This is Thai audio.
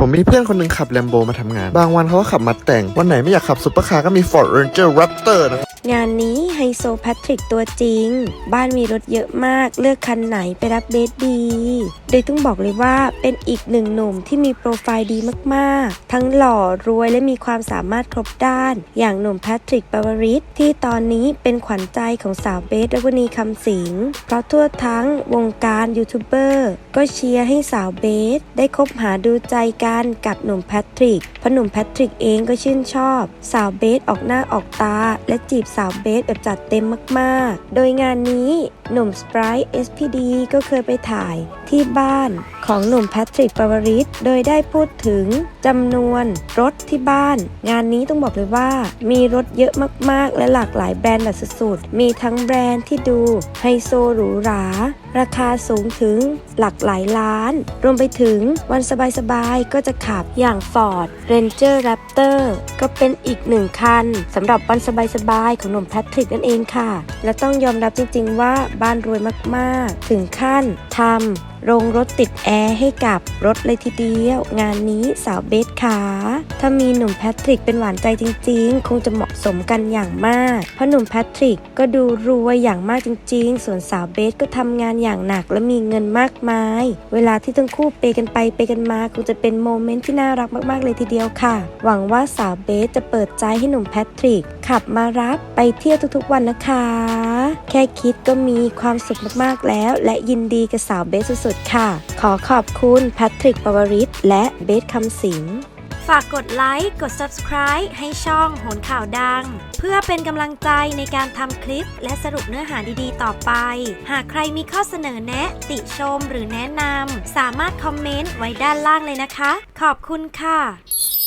ผมมีเพื่อนคนหนึ่งขับแลมโบมาทำงาน บางวันเขาก็ขับมาแต่ง วันไหนไม่อยากขับซุปเปอร์คาร์ก็มี Ford Ranger Raptor นะครับ งานนี้ไฮโซแพทริกตัวจริง บ้านมีรถเยอะมากเลือกคันไหนไปรับเบสดี โดยต้องบอกเลยว่าเป็นอีกหนึ่งหนุ่มที่มีโปรไฟล์ดีมาก ๆ ทั้งหล่อรวยและมีความสามารถครบด้าน อย่างหนุ่มแพทริกปาวริสที่ตอนนี้เป็นขวัญใจของสาวเบสและวนีคำสิง เพราะทั่วทั้งวงการยูทูบเบอร์ก็เชียร์ให้สาวเบส ได้คบหาดูใจกันกับหนุ่มแพทริกเพราะหนุ่มแพทริกเองก็ชื่นชอบ สาวเบสออกหน้าออกตาและจีบสาวเบสแบบจัดเต็มมากๆ โดยงานนี้หนุ่มสไปร์ SPD ก็เคยไปถ่ายที่บ้านของหนุ่มแพทริกปาวริสโดยได้พูดถึงจำนวนรถที่บ้าน งานนี้ต้องบอกเลยว่า มีรถเยอะมากๆ และหลากหลายแบรนด์แบบสุดๆ มีทั้งแบรนด์ที่ดูไฮโซหรูหรา ราคาสูงถึงหลักหลายล้าน รวมไปถึงวันสบายๆ ก็จะขับอย่าง Ford Ranger Raptor ก็เป็นอีกหนึ่งคันสำหรับวันสบายๆของหนุ่มแพทริกนั่นเองค่ะ และต้องยอมรับจริงๆว่าบ้านรวยมากๆ ถึงขั้นทำ โรงรถติดแอร์ให้กับรถเลยทีเดียว งานนี้สาวเบสขาถ้ามีหนุ่มแพทริกเป็นหวานใจจริง ๆ คงจะเหมาะสมกันอย่างมาก เพราะหนุ่มแพทริกก็ดูรวยอย่างมากจริง ๆ ส่วนสาวเบสก็ทำงานอย่างหนักและมีเงินมากมาย เวลาที่ทั้งคู่เปกันไปเปกันมาคงจะเป็นโมเมนต์ที่น่ารักมากๆเลยทีเดียวค่ะ หวังว่าสาวเบสจะเปิดใจให้หนุ่มแพทริกขับมารับไปเที่ยวทุกๆวันนะคะ แค่คิดก็มีความสุขมากๆแล้ว และยินดีกับสาวเบสสุดๆค่ะ ขอขอบคุณแพทริกปวริศและเบสคำสิงฝากกดไลค์ กด subscribe ให้ช่องโหนข่าวดัง เพื่อเป็นกำลังใจในการทำคลิปและสรุปเนื้อหาดีๆ ต่อไป หากใครมีข้อเสนอแนะ ติชมหรือแนะนำสามารถคอมเมนต์ไว้ด้านล่างเลยนะคะ ขอบคุณค่ะ